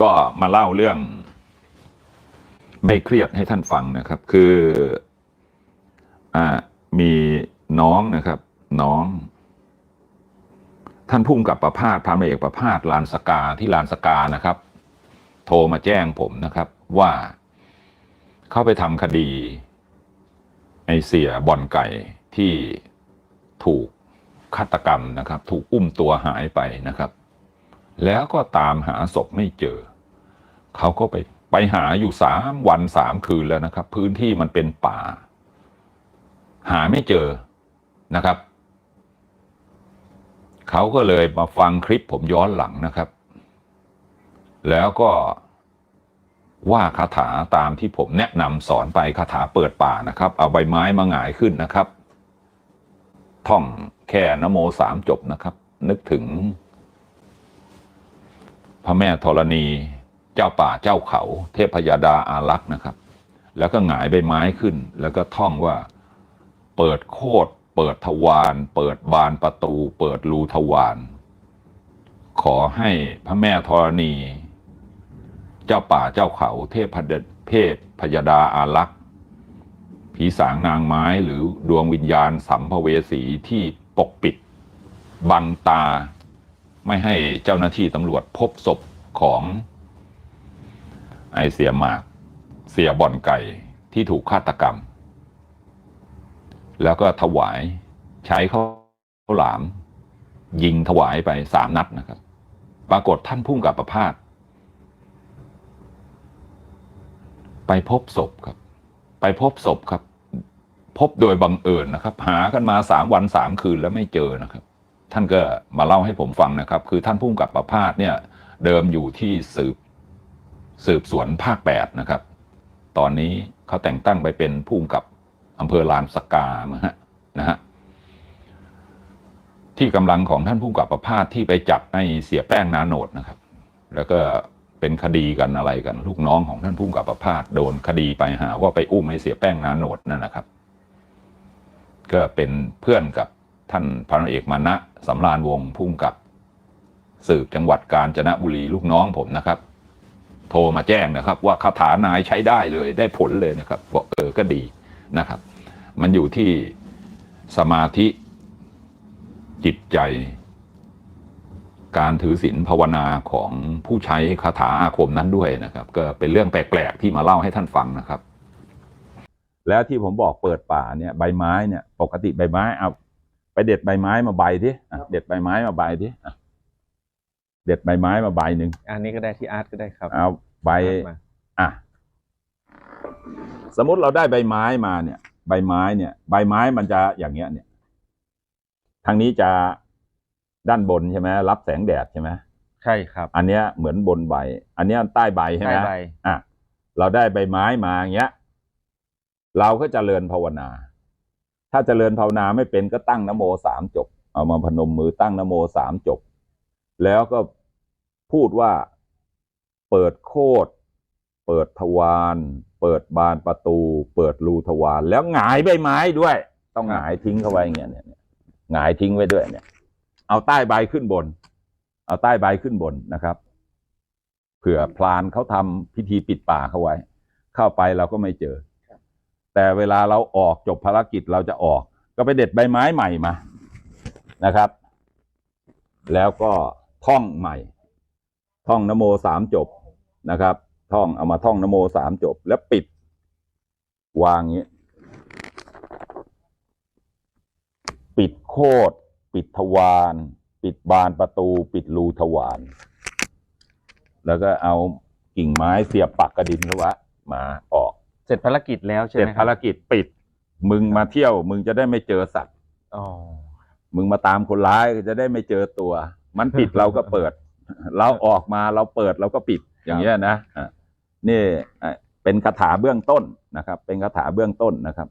ก็มาเล่าเรื่อง ไม่เครียดให้ท่านฟังนะครับ คืออ่ามีน้องนะครับ น้อง ท่านพุ่มกับประพาสพันเอกประพาสลานสกาที่ลานสกานะครับ โทรมาแจ้งผมนะครับ ว่าเข้าไปทำคดีไอเสียบอลไก่ที่ถูกฆาตกรรมนะครับ ถูกอุ้มตัวหายไปนะครับ แล้วก็ตามหาศพไม่เจอ เขาก็ไปไปหาอยู่สามวันสามคืนแล้วนะครับ พื้นที่มันเป็นป่า หาไม่เจอนะครับ เขาก็เลยมาฟังคลิปผมย้อนหลังนะครับ แล้วก็ว่าคาถาตามที่ผมแนะนำสอนไปคาถาเปิดป่านะครับ เอาใบไม้มาหงายขึ้นนะครับ ท่องแค่นโมสามจบนะครับ นึกถึง พระแม่ธรณี เจ้าป่าเจ้าเขา เทพยดาอารักษ์นะครับ แล้วก็หงายใบไม้ขึ้น แล้วก็ท่องว่า เปิดโคดเปิดทวารเปิดบานประตู เปิดรูทวารขอให้พระแม่ธรณี เจ้าป่าเจ้าเขา เทพเดเพศพยดาอารักษ์ผีสางนางไม้หรือดวงวิญญาณสัมภเวสีที่ปกปิด บังตา ไม่ให้เจ้าหน้าที่ตำรวจพบศพของไอเสียหมาก เสียบ่อนไก่ที่ถูกฆาตกรรม แล้วก็ถวายใช้ข้าวหลาม ยิงถวายไปสามนัดนะครับ ปรากฏท่านพุ่งกับประพาสไปพบศพครับ ไปพบศพครับ พบโดยบังเอิญนะครับ หากันมาสามวันสามคืนแล้วไม่เจอนะครับ ท่านก็มาเล่าให้ผมฟังนะครับ คือท่านพุ่งกับประพาสเนี่ยเดิมอยู่ที่สืบสืบสวนภาคแปดนะครับ ตอนนี้เขาแต่งตั้งไปเป็นผู้กำกับอำเภอลานสกานะฮะนะฮะที่กำลังของท่านผู้กำกับประพาสที่ไปจับให้เสียแป้งนาโนดนะครับ แล้วก็เป็นคดีกันอะไรกัน ลูกน้องของท่านผู้กำกับประพาสโดนคดีไปหาว่าไปอุ้มให้เสียแป้งนาโนดนั่นนะครับ ก็เป็นเพื่อนกับ ท่านพันเอกมานะสำราญวงศ์ผู้กำกับสืบจังหวัดกาญจนบุรีลูกน้องผมนะครับ โทรมาแจ้งนะครับ ว่าคาถานายใช้ได้เลยได้ผลเลยนะครับบอกเออก็ดีนะครับ มันอยู่ที่สมาธิจิตใจ การถือศีลภาวนาของผู้ใช้คาถาอาคมนั้นด้วยนะครับ ก็เป็นเรื่องแปลก ๆ ที่มาเล่าให้ท่านฟังนะครับ แล้วที่ผมบอกเปิดป่าเนี่ยใบไม้เนี่ย ปกติใบไม้เอา ไปเด็ดใบไม้มาใบทีอะเด็ดใบไม้มาใบทีอะเด็ดใบไม้มาใบหนึ่งอันนี้ก็ได้ที่อาร์ตก็ได้ครับเอาใบมาอะสมมติเราได้ใบไม้มาเนี่ย ใบไม้เนี่ย ใบไม้มันจะอย่างเงี้ย เนี่ย ทางนี้จะด้านบนใช่ไหมรับแสงแดดใช่ไหมใช่ครับ อันเนี้ยเหมือนบนใบ อันเนี้ยใต้ใบใช่ไหมใต้ใบอะเราได้ใบไม้มาอย่างเงี้ย เราก็จเจริญภาวนา ถ้าเจริญภาวนาไม่เป็นก็ตั้งนโมสามจบ เอามาพนมมือตั้งนโมสามจบ แล้วก็พูดว่าเปิดโคดเปิดทวารเปิดบานประตู เปิดรูทวารแล้วหงายใบไม้ด้วย ต้องหงายทิ้งเข้าไว้อย่างเงี้ยเนี่ยเนี่ยหงายทิ้งไว้ด้วยเนี่ย เอาใต้ใบขึ้นบน เอาใต้ใบขึ้นบนนะครับเผื่อพลานเขาทำพิธีปิดป่าเขาไว้ เข้าไปเราก็ไม่เจอ แต่เวลาเราออกจบภารกิจเราจะออก ก็ไปเด็ดใบไม้ใหม่มานะครับ แล้วก็ท่องใหม่ ท่องนโมสามจบนะครับ ท่องเอามาท่องนโมสามจบ แล้วปิด วางอย่างนี้ ปิดโคดปิดทวารปิดบานประตู ปิดรูทวารแล้วก็เอากิ่งไม้เสียบปักกระดินเขาว้มาออก เสร็จภารกิจแล้วใช่เสร็ไหจมคภารับรกิจปิด มึงมาเที่ยว มึงจะได้ไม่เจอสัตว์ อ๋อ มึงมาตามคนร้ายจะได้ไม่เจอตัว มันปิด เราก็เปิด เราออกมาเราเปิดเราก็ปิดอย่างเงี้ยนะอะนี่อะเป็นคาถาเบื้องต้นนะครับ เป็นคาถาเบื้องต้นนะครับ